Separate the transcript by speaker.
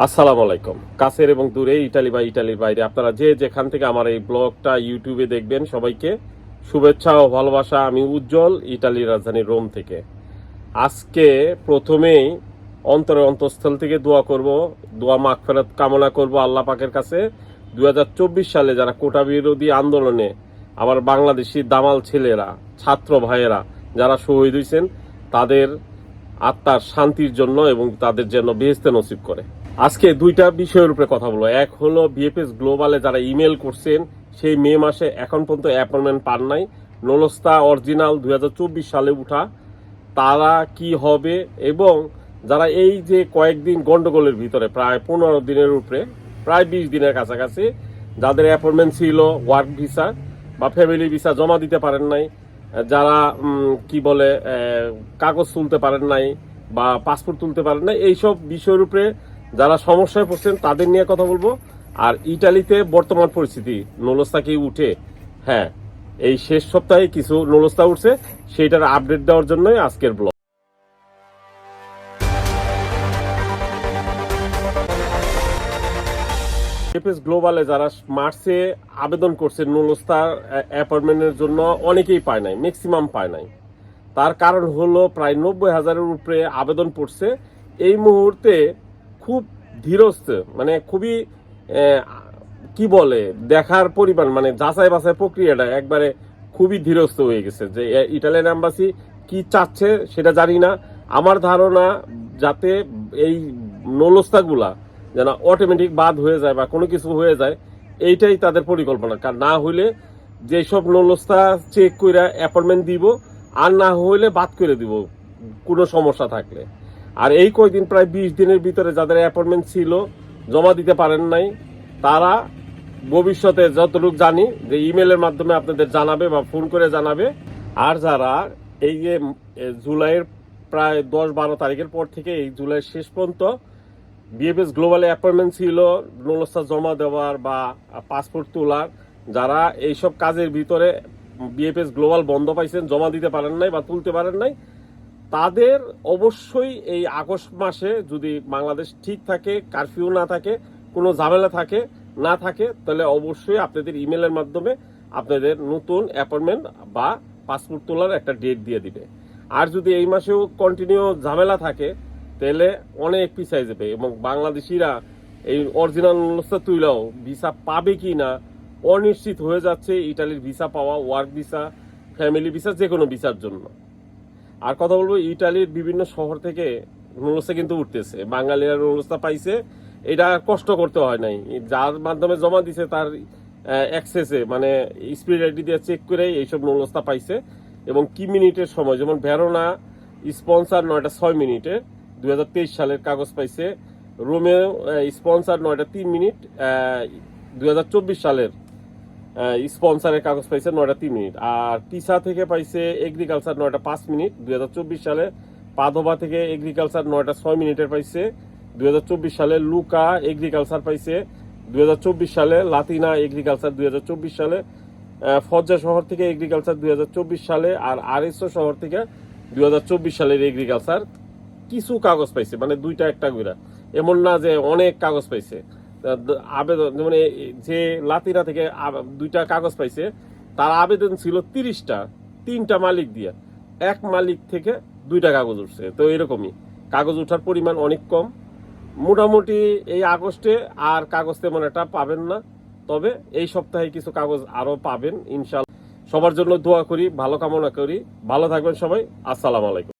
Speaker 1: আসসালামু আলাইকুম। কাছের এবং দূরে ইটালি বা ইটালির বাইরে আপনারা যে যেখান থেকে আমার এই ব্লগটা, ইউটিউবে দেখবেন সবাইকে শুভেচ্ছা ও ভালোবাসা। আমি উজ্জ্বল, ইটালির রাজধানী রোম থেকে। আজকে প্রথমেই অন্তরে অন্তঃস্থল থেকে দোয়া করব, দোয়া মাগফেরত কামনা করব আল্লাহ পাকের কাছে। দুই হাজার চব্বিশ সালে যারা কোটা বিরোধী আন্দোলনে আমার বাংলাদেশি দামাল ছেলেরা, ছাত্র ভাইয়েরা যারা শহীদ হয়েছেন তাদের আত্মার শান্তির জন্য এবং তাদের জন্য বেহেস্তে নসিব করে। আজকে দুইটা বিষয়ের উপরে কথা বলব। এক হলো বিএফএস গ্লোবালে যারা ইমেল করছেন, সেই মে মাসে এখন পর্যন্ত অ্যাপয়েন্টমেন্ট পান নাই। নলস্তা অরিজিনাল দুই হাজার চব্বিশ সালে উঠা। তারা কি হবে এবং যারা এই যে কয়েকদিন গন্ডগোলের ভিতরে, প্রায় পনেরো দিনের উপরে, প্রায় বিশ দিনের কাছাকাছি, যাদের অ্যাপয়েন্টমেন্ট ছিল ওয়ার্ক ভিসা বা ফ্যামিলি ভিসা জমা দিতে পারেন নাই, যারা কি বলে কাগজ তুলতে পারেন নাই বা পাসপোর্ট তুলতে পারেন নাই, এইসব বিষয়ের উপরে যারা সমস্যায় পড়ছেন তাদের নিয়ে কথা বলব। আর ইটালিতে বর্তমান পরিস্থিতি নলস্তা কি উঠে? হ্যাঁ এই শেষ সপ্তাহে কিছু নলস্তা উঠছে, সেইটার আপডেট দেওয়ার জন্যই আজকের ব্লগ এফএস গ্লোবালে যারা মার্চে আবেদন করছে নুলস্তার অ্যাপয়েন্টমেন্টের জন্য, অনেকেই পায় নাই ম্যাক্সিমাম পায় নাই। তার কারণ হলো প্রায় নব্বই হাজারের উপরে আবেদন পড়ছে। এই মুহূর্তে খুব ধীরস্থ মানে খুবই কি বলে, দেখার পরিমাণ মানে যাচাই বাছাই প্রক্রিয়াটা একবারে খুবই ধীরস্থ হয়ে গেছে যে ইটালিয়ান এম্বাসি কি চাচ্ছে সেটা জানি না। আমার ধারণা যাতে এই নলস্তাগুলা যেন অটোমেটিক বাদ হয়ে যায় বা কোনো কিছু হয়ে যায়, এইটাই তাদের পরিকল্পনা। কারণ না হইলে যেসব নলস্তা চেক করে অ্যাপয়েন্টমেন্ট দিব, আর না হইলে বাদ করে দিব, কোনো সমস্যা থাকলে। আর এই কয়দিন প্রায় বিশ দিনের ভিতরে যাদের অ্যাপয়েন্টমেন্ট ছিল, জমা দিতে পারেন নাই, তারা ভবিষ্যতে যতটুকু জানি যে ইমেলের মাধ্যমে আপনাদের জানাবে বা ফোন করে জানাবে। আর যারা এই যে জুলাইয়ের প্রায় দশ বারো তারিখের পর থেকে এই জুলাইয়ের শেষ পর্যন্ত বিএফএস গ্লোবালে অ্যাপয়েন্টমেন্ট ছিল নলস্তা জমা দেওয়ার বা পাসপোর্ট তোলার, যারা এইসব কাজের ভিতরে বিএফএস গ্লোবাল বন্ধ পাইছেন, জমা দিতে পারেন নাই বা তুলতে পারেন নাই তাদের অবশ্যই এই আগস্ট মাসে যদি বাংলাদেশ ঠিক থাকে কারফিউ না থাকে, কোনো ঝামেলা থাকে, না থাকে, তাহলে অবশ্যই আপনাদের ইমেলের মাধ্যমে আপনাদের নতুন অ্যাপয়েন্টমেন্ট বা পাসপোর্ট তোলার একটা ডেট দিয়ে দিবে। আর যদি এই মাসেও কন্টিনিউ ঝামেলা থাকে, তাহলে অনেক পিছাই যাবে এবং বাংলাদেশিরা এই অরিজিনাল অবস্থা তুইলাও ভিসা পাবে কি না, অনিশ্চিত হয়ে যাচ্ছে ইটালির ভিসা পাওয়া ওয়ার্ক ভিসা ফ্যামিলি ভিসা যে কোনো ভিসার জন্য। আর কথা বলব ইটালির বিভিন্ন শহর থেকে নুলসা কিন্তু উঠতেছে। বাঙালিরা নুলসা পাইছে, এটা কষ্ট করতে হয় নাই। যার মাধ্যমে জমা দিছে তার অ্যাক্সেসে মানে স্পিড আইডি দিয়ে চেক করে এইসব নুলস্তা পাইছে। এবং কি মিনিটের সময়, যেমন ভেরোনা স্পন্সার নয়টা ছয় মিনিটে দু সালের কাগজ পাইছে। রোমেও স্পন্সার নয়টা তিন মিনিট দু হাজার চব্বিশ সালের স্পন্সারের কাগজ পাইছে নয়টা তিন মিনিট। আর টিসা থেকে পাইছে এগ্রিকালচার নয়টা পাঁচ মিনিট। দু হাজার চব্বিশ সালে পাদোবা থেকে এগ্রিকালচার নয়টা ছয় মিনিটের পাইছে। দু হাজার চব্বিশ সালে লুকা এগ্রিকালচার পাইছে। দু হাজার চব্বিশ সালে লাতিনা এগ্রিকালচার দুই হাজার চব্বিশ সালে ফজ্জা শহর থেকে এগ্রিকালচার দু হাজার চব্বিশ সালে আর আরএসও শহর থেকে দু হাজার চব্বিশ সালের এগ্রিকালচার কিছু কাগজ পাইছে মানে দুইটা একটা গুড়া এমন না যে অনেক কাগজ পাইছে। আবেদন মানে যে লাতিনা থেকে দুইটা কাগজ পাইছে, তার আবেদন ছিল তিরিশটা, তিনটা মালিক দিয়া। এক মালিক থেকে দুইটা কাগজ উঠছে, তো এরকমই। কাগজ উঠার পরিমাণ অনেক কম। মোটামুটি এই আগস্টে আর কাগজ তেমন একটা পাবেন না, তবে এই সপ্তাহে কিছু কাগজ আরও পাবেন ইনশাল্লাহ সবার জন্য দোয়া করি, ভালো কামনা করি। ভালো থাকবেন সবাই, আসসালামু আলাইকুম।